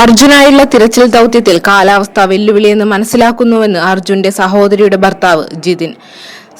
അർജുനായുള്ള തിരച്ചിൽ ദൗത്യത്തിൽ കാലാവസ്ഥ വെല്ലുവിളിയെന്ന് മനസ്സിലാക്കുന്നുവെന്ന് അർജുന്റെ സഹോദരിയുടെ ഭർത്താവ് ജിതിൻ.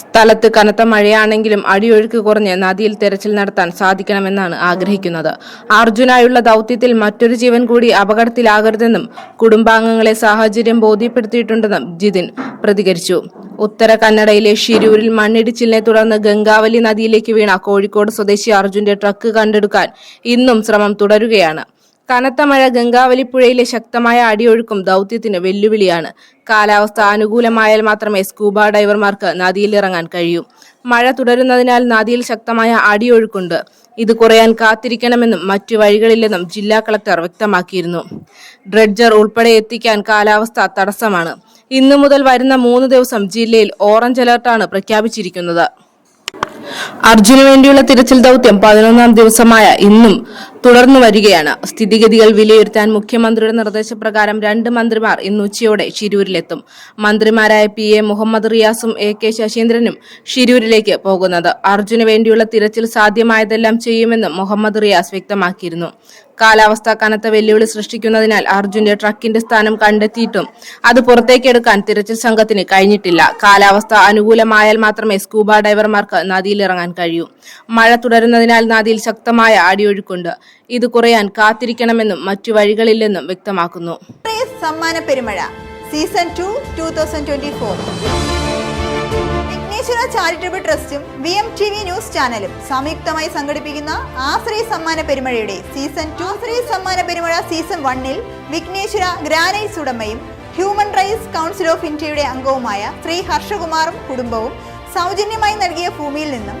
സ്ഥലത്ത് കനത്ത മഴയാണെങ്കിലും അടിയൊഴുക്ക് കുറഞ്ഞ് നദിയിൽ തെരച്ചിൽ നടത്താൻ സാധിക്കണമെന്നാണ് ആഗ്രഹിക്കുന്നത്. അർജുനായുള്ള ദൗത്യത്തിൽ മറ്റൊരു ജീവൻ കൂടി അപകടത്തിലാകരുതെന്നും കുടുംബാംഗങ്ങളെ സാഹചര്യം ബോധ്യപ്പെടുത്തിയിട്ടുണ്ടെന്നും ജിതിൻ പ്രതികരിച്ചു. ഉത്തര കന്നഡയിലെ ഷിരൂരിൽ മണ്ണിടിച്ചിലിനെ തുടർന്ന് ഗംഗാവലി നദിയിലേക്ക് വീണ കോഴിക്കോട് സ്വദേശി അർജുന്റെ ട്രക്ക് കണ്ടെടുക്കാൻ ഇന്നും ശ്രമം തുടരുകയാണ്. കനത്ത മഴ ഗംഗാവലിപ്പുഴയിലെ ശക്തമായ അടിയൊഴുക്കും ദൗത്യത്തിന് വെല്ലുവിളിയാണ്. കാലാവസ്ഥ അനുകൂലമായാൽ മാത്രമേ സ്കൂബ ഡൈവർമാർക്ക് നദിയിൽ ഇറങ്ങാൻ കഴിയൂ. മഴ തുടരുന്നതിനാൽ നദിയിൽ ശക്തമായ അടിയൊഴുക്കുണ്ട്. ഇത് കുറയാൻ കാത്തിരിക്കണമെന്നും മറ്റു വഴികളില്ലെന്നും ജില്ലാ കളക്ടർ വ്യക്തമാക്കിയിരുന്നു. ഡ്രഡ്ജർ ഉൾപ്പെടെ എത്തിക്കാൻ കാലാവസ്ഥ തടസ്സമാണ്. ഇന്നു മുതൽ വരുന്ന മൂന്ന് ദിവസം ജില്ലയിൽ ഓറഞ്ച് അലർട്ടാണ് പ്രഖ്യാപിച്ചിരിക്കുന്നത്. അർജുനു വേണ്ടിയുള്ള തിരച്ചിൽ ദൗത്യം പതിനൊന്നാം ദിവസമായ ഇന്നും തുടർന്നു വരികയാണ്. സ്ഥിതിഗതികൾ വിലയിരുത്താൻ മുഖ്യമന്ത്രിയുടെ നിർദ്ദേശപ്രകാരം രണ്ട് മന്ത്രിമാർ ഇന്ന് ഉച്ചയോടെ ഷിരൂരിലെത്തും മന്ത്രിമാരായ പി എ മുഹമ്മദ് റിയാസും എ കെ ശശീന്ദ്രനും ഷിരൂരിലേക്ക് പോകുന്നത്. അർജുന് വേണ്ടിയുള്ള തിരച്ചിൽ സാധ്യമായതെല്ലാം ചെയ്യുമെന്ന് മുഹമ്മദ് റിയാസ് വ്യക്തമാക്കിയിരുന്നു. കാലാവസ്ഥ കനത്ത വെല്ലുവിളി സൃഷ്ടിക്കുന്നതിനാൽ അർജുന്റെ ട്രക്കിന്റെ സ്ഥാനം കണ്ടെത്തിയിട്ടും അത് പുറത്തേക്കെടുക്കാൻ തിരച്ചിൽ സംഘത്തിന് കഴിഞ്ഞിട്ടില്ല. കാലാവസ്ഥ അനുകൂലമായാൽ മാത്രമേ സ്കൂബ ഡൈവർമാർക്ക് നദിയിലിറങ്ങാൻ കഴിയൂ. മഴ തുടരുന്നതിനാൽ നദിയിൽ ശക്തമായ അടിയൊഴുക്കുണ്ട്. ഇത് കുറയാൻ കാത്തിരിക്കണമെന്നും മറ്റു വഴികളില്ലെന്നും വ്യക്തമാക്കുന്നു. സമ്മാന പെരുമഴ. Season two two thousand twenty four Vighneshwara charitable ട്രസ്റ്റും V M T V news ചാനലും സംയുക്തമായി സംഘടിപ്പിക്കുന്ന ആശ്രയ സമ്മാന പെരുമഴയുടെ സീസൺ ടു ആശ്രയ സമ്മാന പെരുമഴ സീസൺ വണ്ണിൽ വിഘ്നേശ്വര ഗ്രാനൈറ്റ്സ് ഉടമയും ഹ്യൂമൻ റൈറ്റ്സ് കൗൺസിൽ ഓഫ് ഇന്ത്യയുടെ അംഗവുമായ ശ്രീ ഹർഷകുമാറും കുടുംബവും സൗജന്യമായി നൽകിയ ഭൂമിയിൽ നിന്നും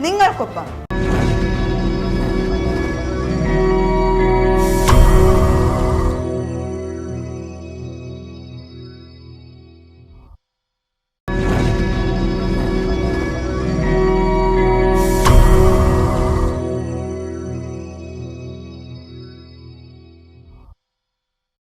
നിങ്ങൾക്കൊപ്പം